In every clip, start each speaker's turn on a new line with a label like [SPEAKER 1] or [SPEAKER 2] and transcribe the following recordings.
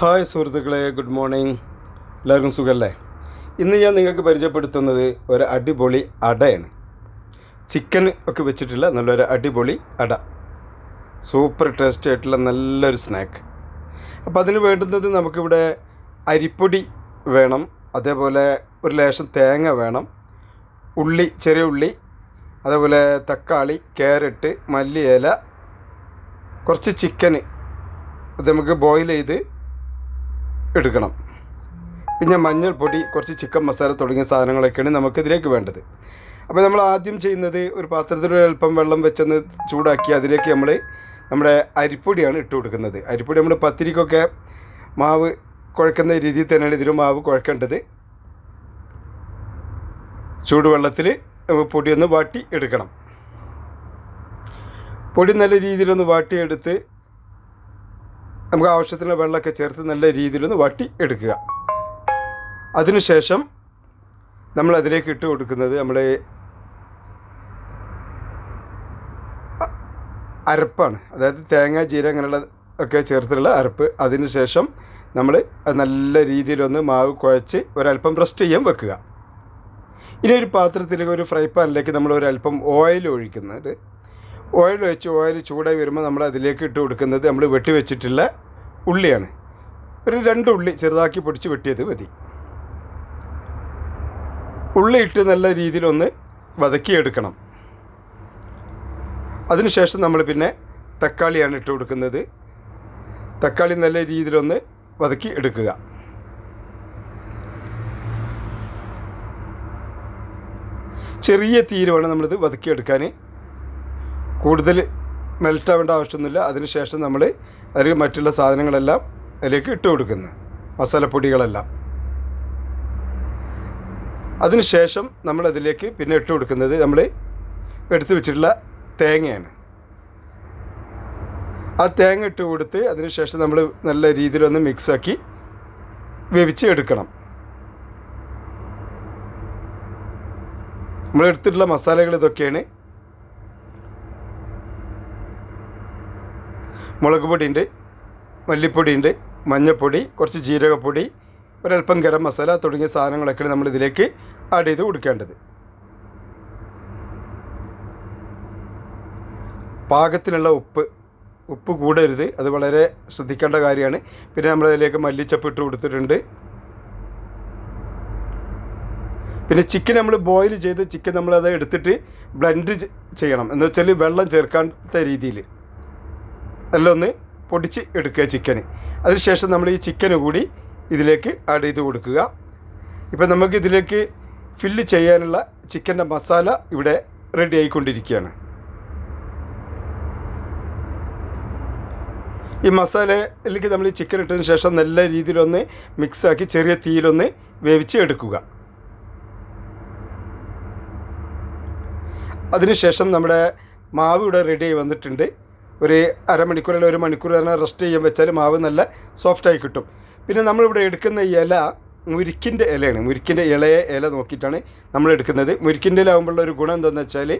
[SPEAKER 1] Hi സുഹൃത്തുക്കളെ good morning. എല്ലാവർക്കും സുഖമല്ലേ ഇന്ന് ഞാൻ നിങ്ങൾക്ക് പരിചയപ്പെടുത്തുന്നത് ഒരു അടിപൊളി അടയാണ്. ചിക്കൻ ഒക്കെ വെച്ചിട്ടുള്ള നല്ലൊരു അടിപൊളി അട. സൂപ്പർ ടേസ്റ്റി ആയിട്ടുള്ള നല്ലൊരു സ്നാക്ക്. അപ്പോൾ അതിന് വേണ്ടുന്നത് നമുക്കിവിടെ അരിപ്പൊടി വേണം അതേപോലെ ഒരു ലേശം തേങ്ങ വേണം ഉള്ളി ചെറിയ ഉള്ളി അതേപോലെ തക്കാളി ക്യാരറ്റ് മല്ലിയില കുറച്ച് ചിക്കന്. അത് നമുക്ക് ബോയിൽ ചെയ്ത് എടുക്കണം. പിന്നെ മഞ്ഞൾപ്പൊടി കുറച്ച് ചിക്കൻ മസാല തുടങ്ങിയ സാധനങ്ങളൊക്കെയാണ് നമുക്ക് ഇതിലേക്ക് വേണ്ടത്. അപ്പോൾ നമ്മൾ ആദ്യം ചെയ്യുന്നത് ഒരു പാത്രത്തിൽ അല്പം വെള്ളം വെച്ചൊന്ന് ചൂടാക്കി അതിലേക്ക് നമ്മൾ നമ്മുടെ അരിപ്പൊടിയാണ് ഇട്ട് കൊടുക്കുന്നത്. അരിപ്പൊടി നമ്മൾ പത്തിരിക്കൊക്കെ മാവ് കുഴക്കുന്ന രീതിയിൽ തന്നെയാണ് ഇതിലും മാവ് കുഴക്കേണ്ടത്. ചൂടുവെള്ളത്തിൽ പൊടിയൊന്ന് വാട്ടി എടുക്കണം. പൊടി നല്ല രീതിയിലൊന്ന് വാട്ടിയെടുത്ത് നമുക്ക് ആവശ്യത്തിന് വെള്ളമൊക്കെ ചേർത്ത് നല്ല രീതിയിലൊന്ന് വട്ടി എടുക്കുക. അതിനുശേഷം നമ്മൾ അതിലേക്ക് ഇട്ട് കൊടുക്കുന്നത് നമ്മുടെ അരപ്പാണ്. അതായത് തേങ്ങ ജീര അങ്ങനെയുള്ള ഒക്കെ ചേർത്തിട്ടുള്ള അരപ്പ്. അതിനുശേഷം നമ്മൾ അത് നല്ല രീതിയിലൊന്ന് മാവ് കുഴച്ച് ഒരല്പം റെസ്റ്റ് ചെയ്യാൻ വെക്കുക. ഇനി ഒരു പാത്രത്തിലേക്ക് ഒരു ഫ്രൈ പാനിലേക്ക് നമ്മൾ ഒരല്പം ഓയിൽ ഒഴിക്കുന്നുണ്ട് ഓയിൽ വെച്ച് ഓയിൽ ചൂടായി വരുമ്പോൾ നമ്മൾ അതിലേക്ക് ഇട്ട് കൊടുക്കുന്നത് നമ്മൾ വെട്ടി വെച്ചിട്ടുള്ള ഉള്ളിയാണ്. ഒരു രണ്ട് ഉള്ളി ചെറുതാക്കി പൊടിച്ച് വെട്ടിയത് മതി. ഉള്ളി ഇട്ട് നല്ല രീതിയിലൊന്ന് വതക്കിയെടുക്കണം. അതിനുശേഷം നമ്മൾ പിന്നെ തക്കാളിയാണ് ഇട്ട് കൊടുക്കുന്നത്. തക്കാളി നല്ല രീതിയിലൊന്ന് വതക്കി എടുക്കുക. ചെറിയ തീരുവാണ് വേണം നമ്മളിത് വതക്കിയെടുക്കാൻ. കൂടുതൽ മെൽറ്റ് ആവേണ്ട ആവശ്യമൊന്നുമില്ല. അതിനുശേഷം നമ്മൾ അതിൽ മറ്റുള്ള സാധനങ്ങളെല്ലാം അതിലേക്ക് ഇട്ട് കൊടുക്കുന്നു. മസാലപ്പൊടികളെല്ലാം. അതിനുശേഷം നമ്മൾ അതിലേക്ക് പിന്നെ ഇട്ട് കൊടുക്കുന്നത് നമ്മൾ എടുത്തു വെച്ചിട്ടുള്ള തേങ്ങയാണ്. ആ തേങ്ങ ഇട്ട് കൊടുത്ത് അതിനുശേഷം നമ്മൾ നല്ല രീതിയിലൊന്ന് മിക്സാക്കി വേവിച്ച് എടുക്കണം. നമ്മൾ എടുത്തിട്ടുള്ള മസാലകൾ ഇതൊക്കെയാണ്. മുളക് പൊടിയുണ്ട് മല്ലിപ്പൊടിയുണ്ട് മഞ്ഞൾപ്പൊടി കുറച്ച് ജീരകപ്പൊടി ഒരല്പം ഗരം മസാല തുടങ്ങിയ സാധനങ്ങളൊക്കെയാണ് നമ്മൾ ഇതിലേക്ക് ആഡ് ചെയ്ത് കൊടുക്കേണ്ടത്. പാകത്തിനുള്ള ഉപ്പ് ഉപ്പ് കൂടരുത് അത് വളരെ ശ്രദ്ധിക്കേണ്ട കാര്യമാണ്. പിന്നെ നമ്മൾ അതിലേക്ക് മല്ലിച്ചപ്പ് ഇട്ട് കൊടുത്തിട്ടുണ്ട്. പിന്നെ ചിക്കൻ നമ്മൾ ബോയിൽ ചെയ്ത് ചിക്കൻ നമ്മളത് എടുത്തിട്ട് ബ്ലെൻഡ് ചെയ്യണം. എന്ന് വെച്ചാൽ വെള്ളം ചേർക്കാത്ത രീതിയിൽ എല്ലാം ഒന്ന് പൊടിച്ച് എടുക്കുക ചിക്കൻ അതിനുശേഷം നമ്മൾ ഈ ചിക്കന് കൂടി ഇതിലേക്ക് ആഡ് ചെയ്ത് കൊടുക്കുക. ഇപ്പം നമുക്ക് ഇതിലേക്ക് ഫില്ല് ചെയ്യാനുള്ള ചിക്കന്റെ മസാല ഇവിടെ റെഡി ആയിക്കൊണ്ടിരിക്കുകയാണ്. ഈ മസാലയിലേക്ക് നമ്മൾ ഈ ചിക്കൻ ഇട്ടതിന് ശേഷം നല്ല രീതിയിലൊന്ന് മിക്സാക്കി ചെറിയ തീയിലൊന്ന് വേവിച്ച് എടുക്കുക. അതിനുശേഷം നമ്മുടെ മാവ് ഇവിടെ റെഡി ആയി വന്നിട്ടുണ്ട്. ഒരു അരമണിക്കൂർ അല്ലെങ്കിൽ ഒരു മണിക്കൂർ തന്നെ റെസ്റ്റ് ചെയ്യാൻ വെച്ചാൽ മാവ് നല്ല സോഫ്റ്റായി കിട്ടും. പിന്നെ നമ്മളിവിടെ എടുക്കുന്ന ഇല മുരിക്കിന്റെ ഇലയാണ്. മുരിക്കിന്റെ ഇളയെ ഇല നോക്കിയിട്ടാണ് നമ്മൾ എടുക്കുന്നത്. മുരിക്കിന്റെ ഇല ആകുമ്പോഴുള്ള ഒരു ഗുണം എന്താണെന്ന് വെച്ചാൽ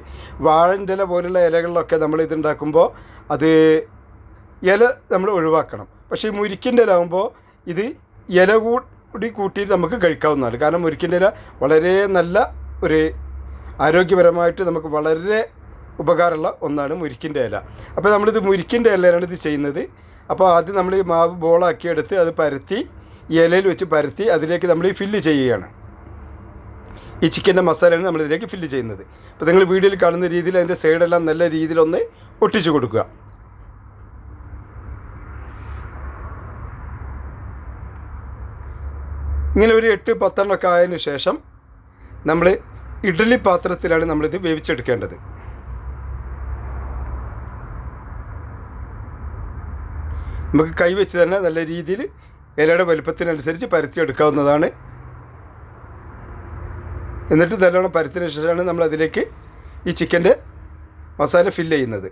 [SPEAKER 1] വാഴന്റെ ഇല പോലുള്ള ഇലകളിലൊക്കെ നമ്മൾ ഇതുണ്ടാക്കുമ്പോൾ അത് ഇല നമ്മൾ ഒഴിവാക്കണം. പക്ഷേ ഈ മുരിക്കിന്റെ ഇല ആകുമ്പോൾ ഇത് ഇല കൂടി കൂട്ടിയിട്ട് നമുക്ക് കഴിക്കാവുന്നതാണ്. കാരണം മുരിക്കിന്റെ ഇല വളരെ നല്ല ഒരു ആരോഗ്യപരമായിട്ട് നമുക്ക് വളരെ ഉപകാരമുള്ള ഒന്നാണ് മുരിക്കിന്റെ ഇല. അപ്പോൾ നമ്മളിത് മുരിക്കിന്റെ ഇലയിലാണ് ഇത് ചെയ്യുന്നത്. അപ്പോൾ ആദ്യം നമ്മൾ ഈ മാവ് ബോളാക്കി എടുത്ത് അത് പരത്തി ഇലയിൽ വെച്ച് പരത്തി അതിലേക്ക് നമ്മൾ ഈ ഫില്ല് ചെയ്യുകയാണ്. ഈ ചിക്കന്റെ മസാലയാണ് നമ്മൾ ഇതിലേക്ക് ഫില്ല് ചെയ്യുന്നത്. അപ്പോൾ നിങ്ങൾ വീഡിയോയിൽ കാണുന്ന രീതിയിൽ അതിന്റെ സൈഡെല്ലാം നല്ല രീതിയിലൊന്ന് ഒട്ടിച്ചു കൊടുക്കുക. ഇങ്ങനെ ഒരു എട്ട് പത്തെണ്ണമൊക്കെ ആയതിനു ശേഷം നമ്മൾ ഇഡ്ഡലി പാത്രത്തിലാണ് നമ്മളിത് വേവിച്ചെടുക്കേണ്ടത്. നമുക്ക് കൈവച്ച് തന്നെ നല്ല രീതിയിൽ ഇലയുടെ വലുപ്പത്തിനനുസരിച്ച് പരത്തിയെടുക്കാവുന്നതാണ്. എന്നിട്ട് നല്ലോണം പരത്തിന് ശേഷമാണ് നമ്മൾ അതിലേക്ക് ഈ ചിക്കന്റെ മസാല ഫില്ല് ചെയ്യുന്നത്.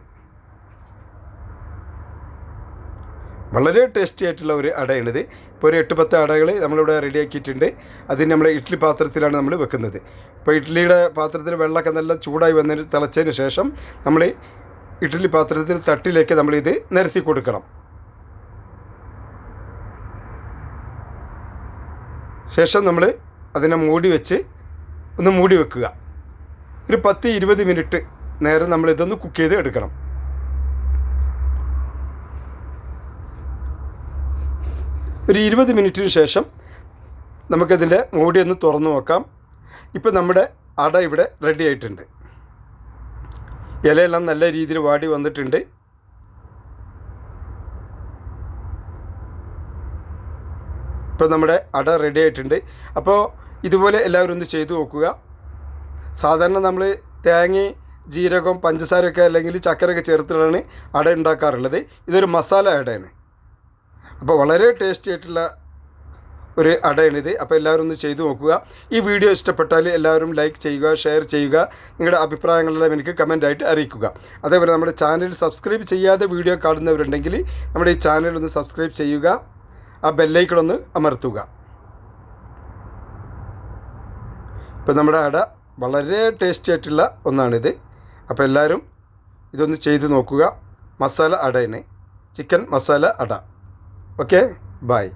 [SPEAKER 1] വളരെ ടേസ്റ്റി ആയിട്ടുള്ള ഒരു അടയാണിത്. ഇപ്പോൾ ഒരു എട്ട് പത്ത് അടകൾ നമ്മളിവിടെ റെഡിയാക്കിയിട്ടുണ്ട് അതിന് നമ്മൾ ഇഡ്ഡലി പാത്രത്തിലാണ് നമ്മൾ വെക്കുന്നത്. ഇപ്പോൾ ഇഡ്ഡലിയുടെ പാത്രത്തിൽ വെള്ളമൊക്കെ നല്ല ചൂടായി വന്നതിന് തിളച്ചതിന് ശേഷം നമ്മൾ ഇഡ്ഡലി പാത്രത്തിൽ തട്ടിലേക്ക് നമ്മളിത് നിരത്തി കൊടുക്കണം. ശേഷം നമ്മൾ അതിനെ മൂടി വെച്ച് ഒന്ന് മൂടി വെക്കുക. ഒരു പത്ത് ഇരുപത് മിനിറ്റ് നേരം നമ്മൾ ഇതൊന്ന് കുക്ക് ചെയ്ത് എടുക്കണം. ഒരു ഇരുപത് മിനിറ്റിന് ശേഷം നമുക്കതിന്റെ മൂടി ഒന്ന് തുറന്നു നോക്കാം. ഇപ്പം നമ്മുടെ അട ഇവിടെ റെഡി ആയിട്ടുണ്ട്. ഇലയെല്ലാം നല്ല രീതിയിൽ വാടി വന്നിട്ടുണ്ട്. ഇപ്പോൾ നമ്മുടെ അട റെഡി ആയിട്ടുണ്ട്. അപ്പോൾ ഇതുപോലെ എല്ലാവരും ഒന്ന് ചെയ്തു നോക്കുക. സാധാരണ നമ്മൾ തേങ്ങ ജീരകം പഞ്ചസാരയൊക്കെ അല്ലെങ്കിൽ ചക്കരയൊക്കെ ചേർത്തിട്ടാണ് അട ഉണ്ടാക്കാറുള്ളത്. ഇതൊരു മസാല അടയാണ്. അപ്പോൾ വളരെ ടേസ്റ്റി ആയിട്ടുള്ള ഒരു അടയാണിത്. അപ്പോൾ എല്ലാവരും ഒന്ന് ചെയ്തു നോക്കുക. ഈ വീഡിയോ ഇഷ്ടപ്പെട്ടാൽ എല്ലാവരും ലൈക്ക് ചെയ്യുക ഷെയർ ചെയ്യുക. നിങ്ങളുടെ അഭിപ്രായങ്ങളെല്ലാം എനിക്ക് കമന്റായിട്ട് അറിയിക്കുക. അതേപോലെ നമ്മുടെ ചാനൽ സബ്സ്ക്രൈബ് ചെയ്യാതെ വീഡിയോ കാണുന്നവരുണ്ടെങ്കിൽ നമ്മുടെ ഈ ചാനൽ ഒന്ന് സബ്സ്ക്രൈബ് ചെയ്യുക. ആ ബെല്ലൈക്കണൊന്ന് അമർത്തുക. ഇപ്പം നമ്മുടെ അട വളരെ ടേസ്റ്റി ആയിട്ടുള്ള ഒന്നാണിത്. അപ്പോൾ എല്ലാവരും ഇതൊന്ന് ചെയ്ത് നോക്കുക. മസാല അടയാണ് ചിക്കൻ മസാല അട. ഓക്കെ? ബായ്